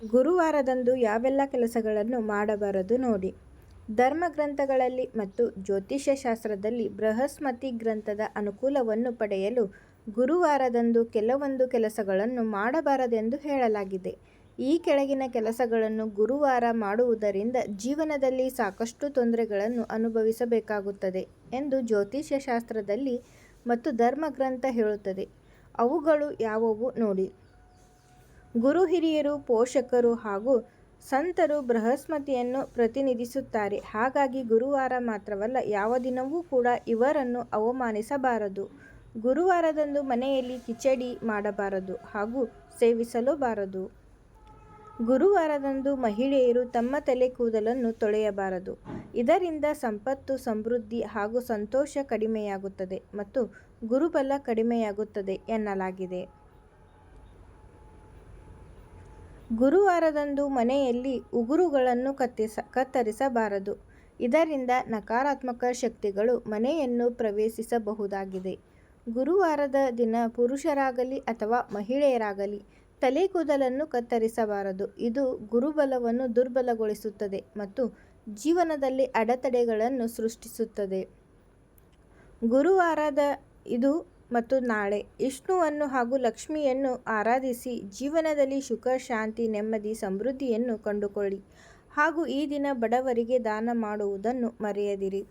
ಗುರುವಾರದಂದು ಯಾವೆಲ್ಲ ಕೆಲಸಗಳನ್ನು ಮಾಡಬಾರದು ನೋಡಿ ಧರ್ಮಗ್ರಂಥಗಳಲ್ಲಿ ಮತ್ತು ಜ್ಯೋತಿಷ್ಯ ಶಾಸ್ತ್ರದಲ್ಲಿ ಬೃಹಸ್ಮತಿ ಗ್ರಂಥದ ಅನುಕೂಲವನ್ನು ಪಡೆಯಲು ಗುರುವಾರದಂದು ಕೆಲವೊಂದು ಕೆಲಸಗಳನ್ನು ಮಾಡಬಾರದೆಂದು ಹೇಳಲಾಗಿದೆ. ಈ ಕೆಳಗಿನ ಕೆಲಸಗಳನ್ನು ಗುರುವಾರ ಮಾಡುವುದರಿಂದ ಜೀವನದಲ್ಲಿ ಸಾಕಷ್ಟು ತೊಂದರೆಗಳನ್ನು ಅನುಭವಿಸಬೇಕಾಗುತ್ತದೆ ಎಂದು ಜ್ಯೋತಿಷ್ಯ ಶಾಸ್ತ್ರದಲ್ಲಿ ಮತ್ತು ಧರ್ಮಗ್ರಂಥ ಹೇಳುತ್ತದೆ. ಅವುಗಳು ಯಾವುವು ನೋಡಿ. ಗುರು ಹಿರಿಯರು, ಪೋಷಕರು ಹಾಗೂ ಸಂತರು ಬೃಹಸ್ಮತಿಯನ್ನು ಪ್ರತಿನಿಧಿಸುತ್ತಾರೆ ಹಾಗಾಗಿ ಗುರುವಾರ ಮಾತ್ರವಲ್ಲ, ಯಾವ ದಿನವೂ ಕೂಡ ಇವರನ್ನು ಅವಮಾನಿಸಬಾರದು. ಗುರುವಾರದಂದು ಮನೆಯಲ್ಲಿ ಕಿಚಡಿ ಮಾಡಬಾರದು ಹಾಗೂ ಸೇವಿಸಲೂಬಾರದು. ಗುರುವಾರದಂದು ಮಹಿಳೆಯರು ತಮ್ಮ ತಲೆ ಕೂದಲನ್ನು ತೊಳೆಯಬಾರದು. ಇದರಿಂದ ಸಂಪತ್ತು, ಸಮೃದ್ಧಿ ಹಾಗೂ ಸಂತೋಷ ಕಡಿಮೆಯಾಗುತ್ತದೆ ಮತ್ತು ಗುರುಬಲ ಕಡಿಮೆಯಾಗುತ್ತದೆ ಎನ್ನಲಾಗಿದೆ. ಗುರುವಾರದಂದು ಮನೆಯಲ್ಲಿ ಉಗುರುಗಳನ್ನು ಕತ್ತಿಸ, ಕತ್ತರಿಸಬಾರದು. ಇದರಿಂದ ನಕಾರಾತ್ಮಕ ಶಕ್ತಿಗಳು ಮನೆಯನ್ನು ಪ್ರವೇಶಿಸಬಹುದಾಗಿದೆ. ಗುರುವಾರದ ದಿನ ಪುರುಷರಾಗಲಿ ಅಥವಾ ಮಹಿಳೆಯರಾಗಲಿ ತಲೆ ಕೂದಲನ್ನು ಕತ್ತರಿಸಬಾರದು. ಇದು ಗುರುಬಲವನ್ನು ದುರ್ಬಲಗೊಳಿಸುತ್ತದೆ ಮತ್ತು ಜೀವನದಲ್ಲಿ ಅಡೆತಡೆಗಳನ್ನು ಸೃಷ್ಟಿಸುತ್ತದೆ. ಗುರುವಾರದ ಇಂದು ಮತ್ತು ನಾಳೆ ವಿಷ್ಣುವನ್ನು ಹಾಗೂ ಲಕ್ಷ್ಮಿಯನ್ನು ಆರಾಧಿಸಿ ಜೀವನದಲ್ಲಿ ಸುಖ, ಶಾಂತಿ, ನೆಮ್ಮದಿ, ಸಮೃದ್ಧಿಯನ್ನು ಕಂಡುಕೊಳ್ಳಿ ಹಾಗೂ ಈ ದಿನ ಬಡವರಿಗೆ ದಾನ ಮಾಡುವುದನ್ನು ಮರೆಯದಿರಿ.